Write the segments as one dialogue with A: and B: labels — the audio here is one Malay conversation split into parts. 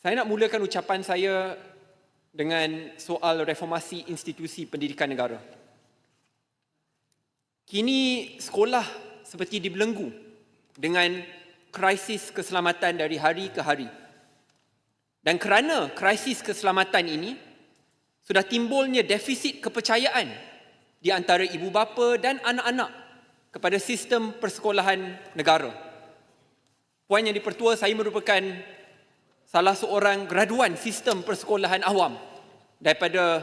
A: Saya nak mulakan ucapan saya dengan soal reformasi institusi pendidikan negara. Kini sekolah seperti dibelenggu dengan krisis keselamatan dari hari ke hari. Dan kerana krisis keselamatan ini, sudah timbulnya defisit kepercayaan di antara ibu bapa dan anak-anak kepada sistem persekolahan negara. Puan Yang Dipertua, saya merupakan salah seorang graduan sistem persekolahan awam daripada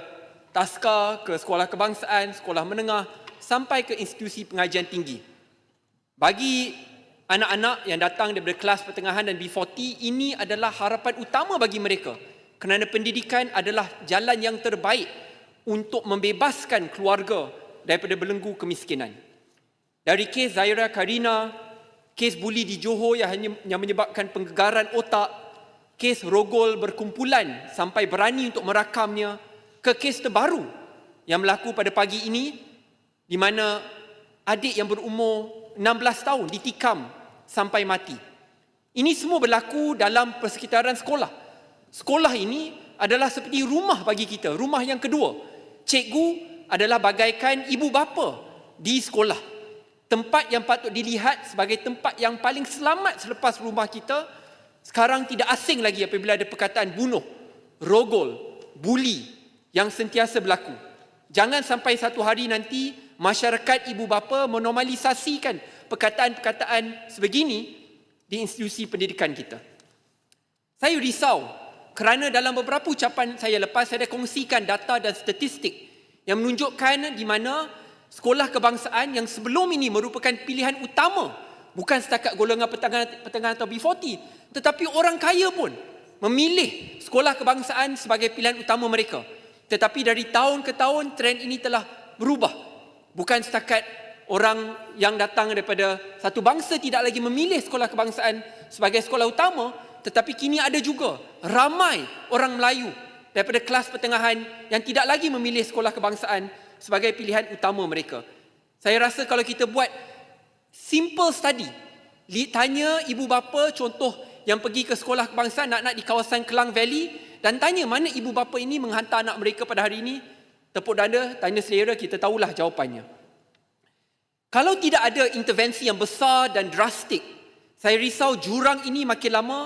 A: taska ke sekolah kebangsaan, sekolah menengah sampai ke institusi pengajian tinggi. Bagi anak-anak yang datang daripada kelas pertengahan dan B40, ini adalah harapan utama bagi mereka kerana pendidikan adalah jalan yang terbaik untuk membebaskan keluarga daripada belenggu kemiskinan. Dari kes Zaira Karina, kes buli di Johor yang hanya yang menyebabkan penggegaran otak, kes rogol berkumpulan sampai berani untuk merakamnya, ke kes terbaru yang berlaku pada pagi ini di mana adik yang berumur 16 tahun ditikam sampai mati. Ini semua berlaku dalam persekitaran sekolah. Sekolah ini adalah seperti rumah bagi kita, rumah yang kedua. Cikgu adalah bagaikan ibu bapa di sekolah tempat yang patut dilihat sebagai tempat yang paling selamat selepas rumah kita sekarang tidak asing lagi apabila ada perkataan bunuh, rogol, buli yang sentiasa berlaku. Jangan sampai satu hari nanti masyarakat ibu bapa menormalisasikan perkataan-perkataan sebegini di institusi pendidikan kita. Saya risau kerana dalam beberapa ucapan saya lepas saya dah kongsikan data dan statistik yang menunjukkan di mana sekolah kebangsaan yang sebelum ini merupakan pilihan utama bukan setakat golongan pertengahan, pertengahan atau B40 tetapi orang kaya pun memilih sekolah kebangsaan sebagai pilihan utama mereka. Tetapi dari tahun ke tahun trend ini telah berubah. Bukan setakat orang yang datang daripada satu bangsa tidak lagi memilih sekolah kebangsaan sebagai sekolah utama tetapi kini ada juga ramai orang Melayu daripada kelas pertengahan yang tidak lagi memilih sekolah kebangsaan sebagai pilihan utama mereka. Saya rasa kalau kita buat simple study, tanya ibu bapa contoh yang pergi ke sekolah kebangsaan nak-nak di kawasan Kelang Valley dan tanya mana ibu bapa ini menghantar anak mereka pada hari ini, tepuk dada, tanya selera, kita tahulah jawapannya. Kalau tidak ada intervensi yang besar dan drastik, saya risau jurang ini makin lama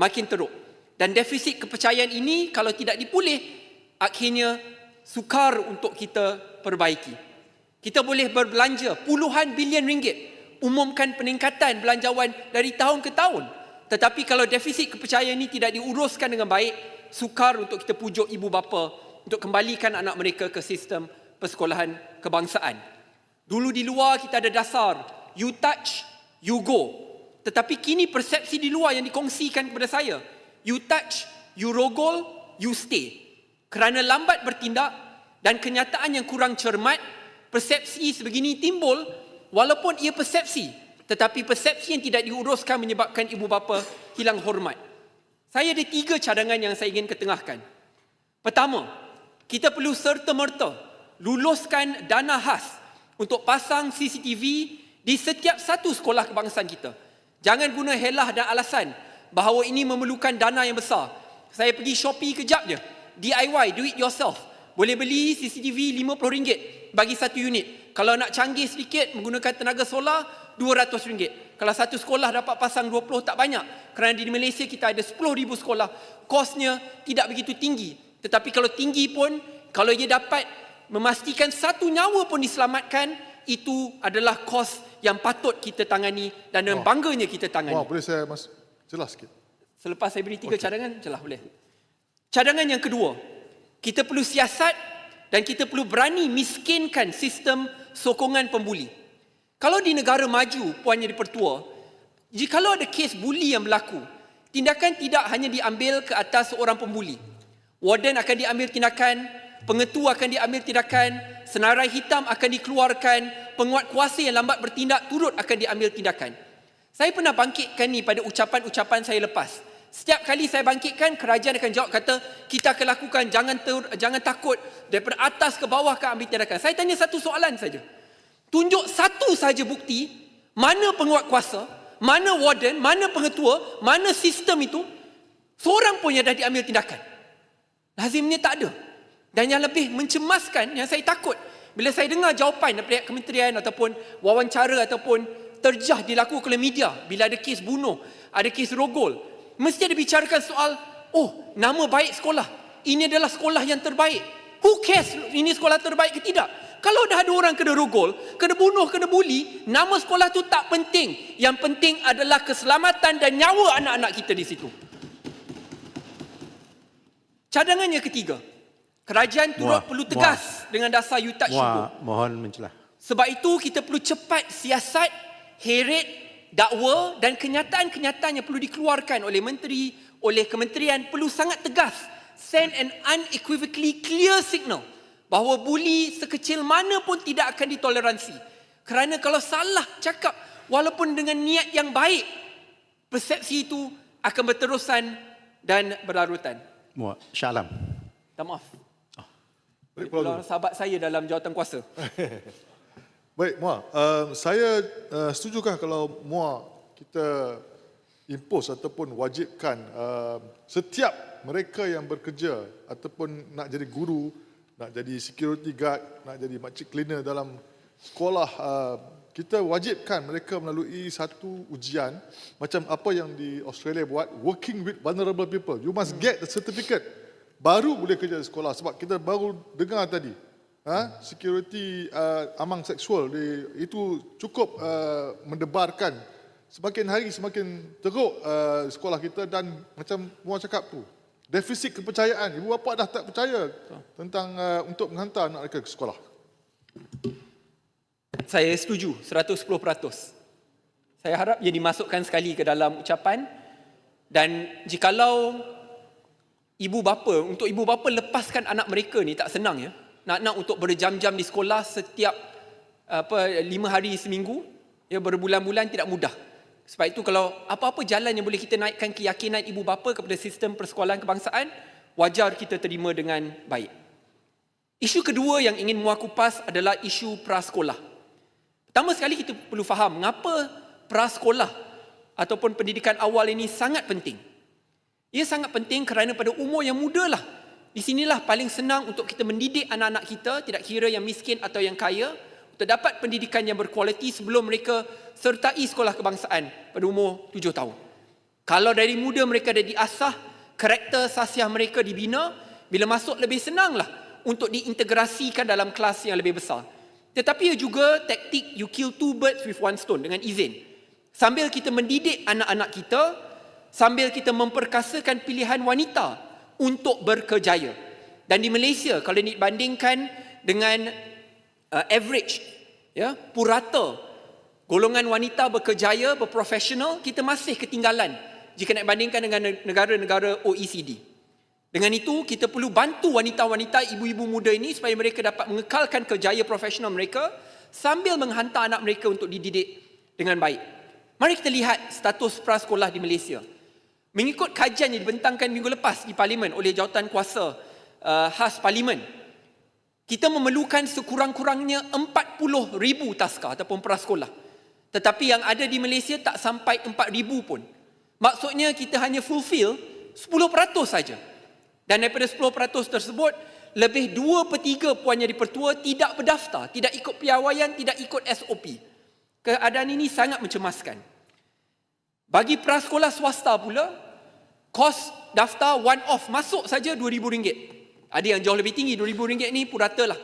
A: makin teruk. Dan defisit kepercayaan ini kalau tidak dipulih, akhirnya sukar untuk kita perbaiki. Kita boleh berbelanja puluhan bilion ringgit, umumkan peningkatan belanjawan dari tahun ke tahun. Tetapi kalau defisit kepercayaan ini tidak diuruskan dengan baik, sukar untuk kita pujuk ibu bapa untuk kembalikan anak mereka ke sistem persekolahan kebangsaan. Dulu di luar kita ada dasar, you touch, you go. Tetapi kini persepsi di luar yang dikongsikan kepada saya, you touch, you rogol, you stay. Kerana lambat bertindak dan kenyataan yang kurang cermat, persepsi sebegini timbul walaupun ia persepsi. Tetapi persepsi yang tidak diuruskan menyebabkan ibu bapa hilang hormat. Saya ada tiga cadangan yang saya ingin ketengahkan. Pertama, kita perlu serta-merta luluskan dana khas untuk pasang CCTV di setiap satu sekolah kebangsaan kita. Jangan guna helah dan alasan bahawa ini memerlukan dana yang besar. Saya pergi Shopee kejap je. DIY, do it yourself. Boleh beli CCTV RM50 bagi satu unit. Kalau nak canggih sedikit menggunakan tenaga solar, RM200. Kalau satu sekolah dapat pasang 20 tak banyak. Kerana di Malaysia kita ada 10,000 sekolah. Kosnya tidak begitu tinggi. Tetapi kalau tinggi pun, kalau ia dapat memastikan satu nyawa pun diselamatkan, itu adalah kos yang patut kita tangani dan dengan bangganya kita tangani.
B: Wah, boleh saya mas jelas sikit?
A: Selepas saya beri tiga okay. cadangan, jelas boleh. Cadangan yang kedua, kita perlu siasat dan kita perlu berani miskinkan sistem sokongan pembuli. Kalau di negara maju, Puan Dipertua, jika ada kes buli yang berlaku, tindakan tidak hanya diambil ke atas seorang pembuli. Warden akan diambil tindakan, pengetua akan diambil tindakan, senarai hitam akan dikeluarkan, penguat kuasa yang lambat bertindak turut akan diambil tindakan. Saya pernah bangkitkan ni pada ucapan-ucapan saya lepas. Setiap kali saya bangkitkan, kerajaan akan jawab kata, kita akan lakukan, jangan ter, jangan takut. Daripada atas ke bawah akan ambil tindakan. Saya tanya satu soalan saja. Tunjuk satu saja bukti, mana penguat kuasa, mana warden, mana pengetua, mana sistem itu, Seorang pun yang dah diambil tindakan. Lazimnya tak ada. Dan yang lebih mencemaskan, yang saya takut, bila saya dengar jawapan daripada kementerian ataupun wawancara ataupun terjah dilakukan oleh media bila ada kes bunuh, ada kes rogol, mesti ada bicarakan soal, oh nama baik sekolah, ini adalah sekolah yang terbaik. Who cares ini sekolah terbaik ke tidak? Kalau dah ada orang kena rogol, kena bunuh, kena buli, nama sekolah tu tak penting. Yang penting adalah keselamatan dan nyawa anak-anak kita di situ. Cadangannya ketiga, kerajaan turut
C: Muak,
A: perlu tegas dengan dasar you go.
C: Muak, mohon mencelah.
A: Sebab itu kita perlu cepat siasat, heret, dakwa dan kenyataan-kenyataan yang perlu dikeluarkan oleh menteri, oleh kementerian perlu sangat tegas. Send an unequivocally clear signal bahawa buli sekecil mana pun tidak akan ditoleransi. Kerana kalau salah cakap walaupun dengan niat yang baik, persepsi itu akan berterusan dan berlarutan.
C: Muak, Shah Alam.
A: Tak maaf.
B: Pulau
A: sahabat saya dalam jawatan kuasa.
B: Baik, Muar. Uh, saya uh, setujukah kalau Muar kita impose ataupun wajibkan uh, setiap mereka yang bekerja ataupun nak jadi guru, nak jadi security guard, nak jadi makcik cleaner dalam sekolah, uh, kita wajibkan mereka melalui satu ujian macam apa yang di Australia buat, working with vulnerable people. You must get the certificate baru boleh kerja di sekolah sebab kita baru dengar tadi ha, security uh, amang seksual di, itu cukup uh, mendebarkan. Semakin hari semakin teruk uh, sekolah kita dan macam Muar cakap tu. Defisit kepercayaan. Ibu bapa dah tak percaya tentang uh, untuk menghantar anak mereka ke sekolah.
A: Saya setuju 110%. Saya harap ia dimasukkan sekali ke dalam ucapan. Dan jikalau ibu bapa untuk ibu bapa lepaskan anak mereka ni tak senang ya. Nak-nak untuk berjam-jam di sekolah setiap apa lima hari seminggu ya berbulan-bulan tidak mudah. Sebab itu kalau apa-apa jalan yang boleh kita naikkan keyakinan ibu bapa kepada sistem persekolahan kebangsaan wajar kita terima dengan baik. Isu kedua yang ingin kupas adalah isu prasekolah. Pertama sekali kita perlu faham mengapa prasekolah ataupun pendidikan awal ini sangat penting. Ia sangat penting kerana pada umur yang muda lah. Di sinilah paling senang untuk kita mendidik anak-anak kita, tidak kira yang miskin atau yang kaya, untuk dapat pendidikan yang berkualiti sebelum mereka sertai sekolah kebangsaan pada umur tujuh tahun. Kalau dari muda mereka dah diasah, karakter sasiah mereka dibina, bila masuk lebih senanglah untuk diintegrasikan dalam kelas yang lebih besar. Tetapi juga taktik you kill two birds with one stone dengan izin. Sambil kita mendidik anak-anak kita, sambil kita memperkasakan pilihan wanita untuk berkejaya. Dan di Malaysia kalau dibandingkan dengan uh, average ya, purata golongan wanita berkejaya, berprofesional, kita masih ketinggalan jika nak bandingkan dengan negara-negara OECD. Dengan itu, kita perlu bantu wanita-wanita, ibu-ibu muda ini supaya mereka dapat mengekalkan kejayaan profesional mereka sambil menghantar anak mereka untuk dididik dengan baik. Mari kita lihat status prasekolah di Malaysia. Mengikut kajian yang dibentangkan minggu lepas di Parlimen oleh jawatan kuasa uh, khas Parlimen, kita memerlukan sekurang-kurangnya 40 ribu taska ataupun prasekolah. Tetapi yang ada di Malaysia tak sampai 4 ribu pun. Maksudnya kita hanya fulfill 10% saja. Dan daripada 10% tersebut, lebih 2 per 3 puan yang dipertua tidak berdaftar, tidak ikut piawaian, tidak ikut SOP. Keadaan ini sangat mencemaskan. Bagi prasekolah swasta pula, kos daftar one off masuk saja RM2,000. Ada yang jauh lebih tinggi, RM2,000 ni purata lah.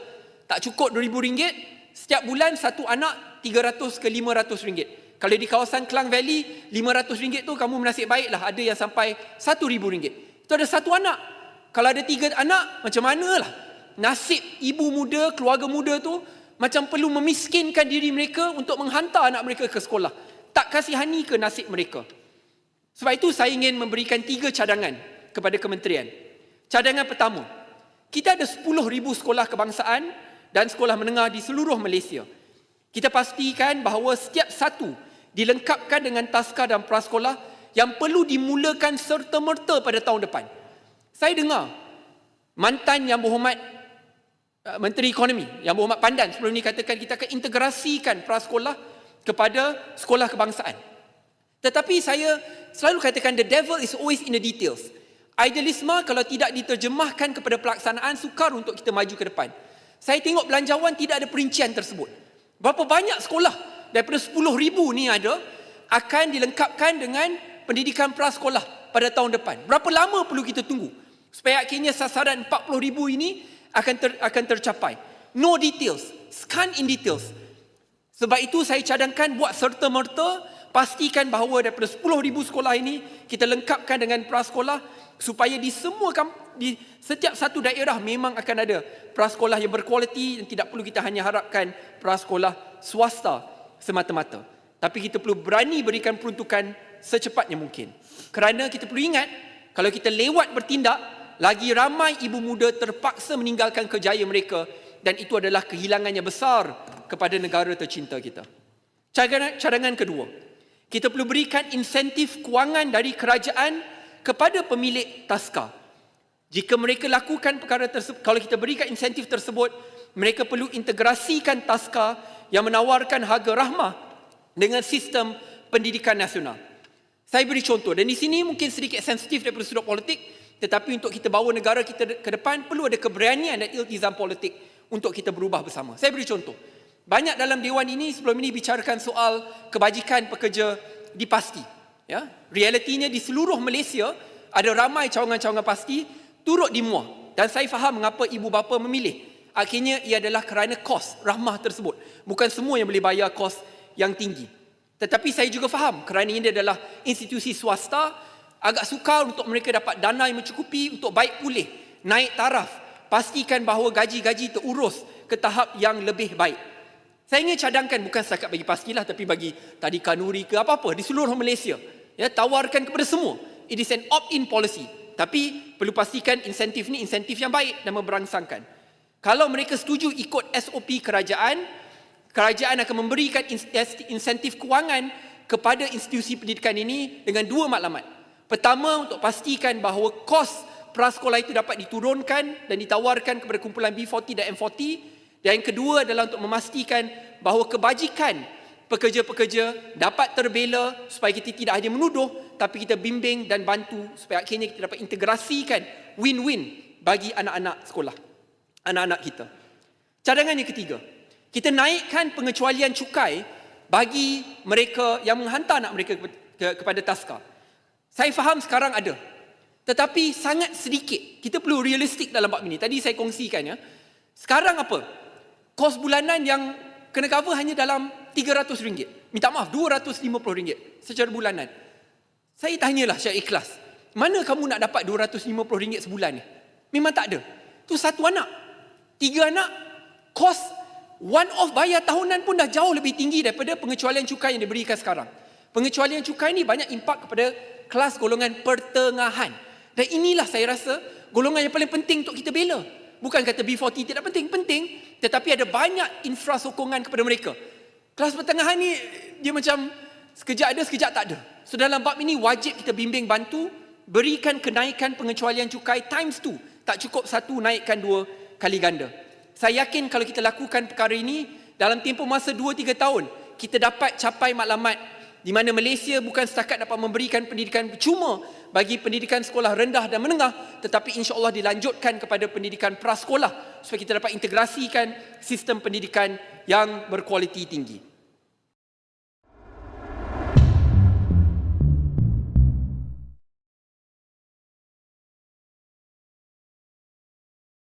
A: Tak cukup RM2,000, setiap bulan satu anak RM300 ke RM500. Kalau di kawasan Klang Valley, RM500 tu kamu menasib baik lah. Ada yang sampai RM1,000. Itu ada satu anak. Kalau ada tiga anak, macam mana lah? Nasib ibu muda, keluarga muda tu macam perlu memiskinkan diri mereka untuk menghantar anak mereka ke sekolah. Tak kasihani ke nasib mereka. Sebab itu saya ingin memberikan tiga cadangan kepada kementerian. Cadangan pertama, kita ada 10,000 sekolah kebangsaan dan sekolah menengah di seluruh Malaysia. Kita pastikan bahawa setiap satu dilengkapkan dengan taska dan prasekolah yang perlu dimulakan serta-merta pada tahun depan. Saya dengar mantan yang berhormat uh, Menteri Ekonomi, yang berhormat Pandan sebelum ini katakan kita akan integrasikan prasekolah kepada sekolah kebangsaan. Tetapi saya selalu katakan the devil is always in the details. Idealisme kalau tidak diterjemahkan kepada pelaksanaan sukar untuk kita maju ke depan. Saya tengok belanjawan tidak ada perincian tersebut. Berapa banyak sekolah daripada 10 ribu ni ada akan dilengkapkan dengan pendidikan prasekolah pada tahun depan. Berapa lama perlu kita tunggu supaya akhirnya sasaran 40 ribu ini akan ter, akan tercapai. No details, scan in details. Sebab itu saya cadangkan buat serta-merta pastikan bahawa daripada 10 ribu sekolah ini kita lengkapkan dengan prasekolah supaya di semua di setiap satu daerah memang akan ada prasekolah yang berkualiti dan tidak perlu kita hanya harapkan prasekolah swasta semata-mata. Tapi kita perlu berani berikan peruntukan secepatnya mungkin. Kerana kita perlu ingat kalau kita lewat bertindak lagi ramai ibu muda terpaksa meninggalkan kerjaya mereka dan itu adalah kehilangan yang besar kepada negara tercinta kita. Cadangan, cadangan kedua, kita perlu berikan insentif kewangan dari kerajaan kepada pemilik taska. Jika mereka lakukan perkara tersebut, kalau kita berikan insentif tersebut, mereka perlu integrasikan taska yang menawarkan harga rahmah dengan sistem pendidikan nasional. Saya beri contoh dan di sini mungkin sedikit sensitif daripada sudut politik tetapi untuk kita bawa negara kita ke depan perlu ada keberanian dan iltizam politik untuk kita berubah bersama. Saya beri contoh. Banyak dalam dewan ini sebelum ini bicarakan soal kebajikan pekerja di pasti. Ya, realitinya di seluruh Malaysia ada ramai cawangan-cawangan pasti turut dimuah dan saya faham mengapa ibu bapa memilih. Akhirnya ia adalah kerana kos rahmah tersebut. Bukan semua yang boleh bayar kos yang tinggi. Tetapi saya juga faham kerana ini adalah institusi swasta agak sukar untuk mereka dapat dana yang mencukupi untuk baik pulih, naik taraf, pastikan bahawa gaji-gaji terurus ke tahap yang lebih baik. Saya ingin cadangkan bukan setakat bagi pastilah tapi bagi tadi kanuri ke apa-apa di seluruh Malaysia. Ya, tawarkan kepada semua. It is an opt-in policy. Tapi perlu pastikan insentif ni insentif yang baik dan memberangsangkan. Kalau mereka setuju ikut SOP kerajaan, kerajaan akan memberikan insentif kewangan kepada institusi pendidikan ini dengan dua maklumat. Pertama, untuk pastikan bahawa kos prasekolah itu dapat diturunkan dan ditawarkan kepada kumpulan B40 dan M40. Dan yang kedua adalah untuk memastikan bahawa kebajikan pekerja-pekerja dapat terbela supaya kita tidak hanya menuduh tapi kita bimbing dan bantu supaya akhirnya kita dapat integrasikan win-win bagi anak-anak sekolah, anak-anak kita. Cadangan yang ketiga, kita naikkan pengecualian cukai bagi mereka yang menghantar anak mereka kepada taska. Saya faham sekarang ada. Tetapi sangat sedikit. Kita perlu realistik dalam bab ini. Tadi saya kongsikan ya. Sekarang apa? Kos bulanan yang kena cover hanya dalam RM300. Minta maaf, RM250 secara bulanan. Saya tanyalah secara ikhlas. Mana kamu nak dapat RM250 sebulan ni? Memang tak ada. Tu satu anak. Tiga anak, kos one off bayar tahunan pun dah jauh lebih tinggi daripada pengecualian cukai yang diberikan sekarang. Pengecualian cukai ni banyak impak kepada kelas golongan pertengahan. Dan inilah saya rasa golongan yang paling penting untuk kita bela. Bukan kata B40 tidak penting, penting. Tetapi ada banyak infrasokongan kepada mereka. Kelas pertengahan ni dia macam sekejap ada, sekejap tak ada. So dalam bab ini wajib kita bimbing bantu, berikan kenaikan pengecualian cukai times two. Tak cukup satu, naikkan dua kali ganda. Saya yakin kalau kita lakukan perkara ini, dalam tempoh masa 2-3 tahun, kita dapat capai maklumat di mana Malaysia bukan setakat dapat memberikan pendidikan cuma bagi pendidikan sekolah rendah dan menengah tetapi insya-Allah dilanjutkan kepada pendidikan prasekolah supaya kita dapat integrasikan sistem pendidikan yang berkualiti tinggi.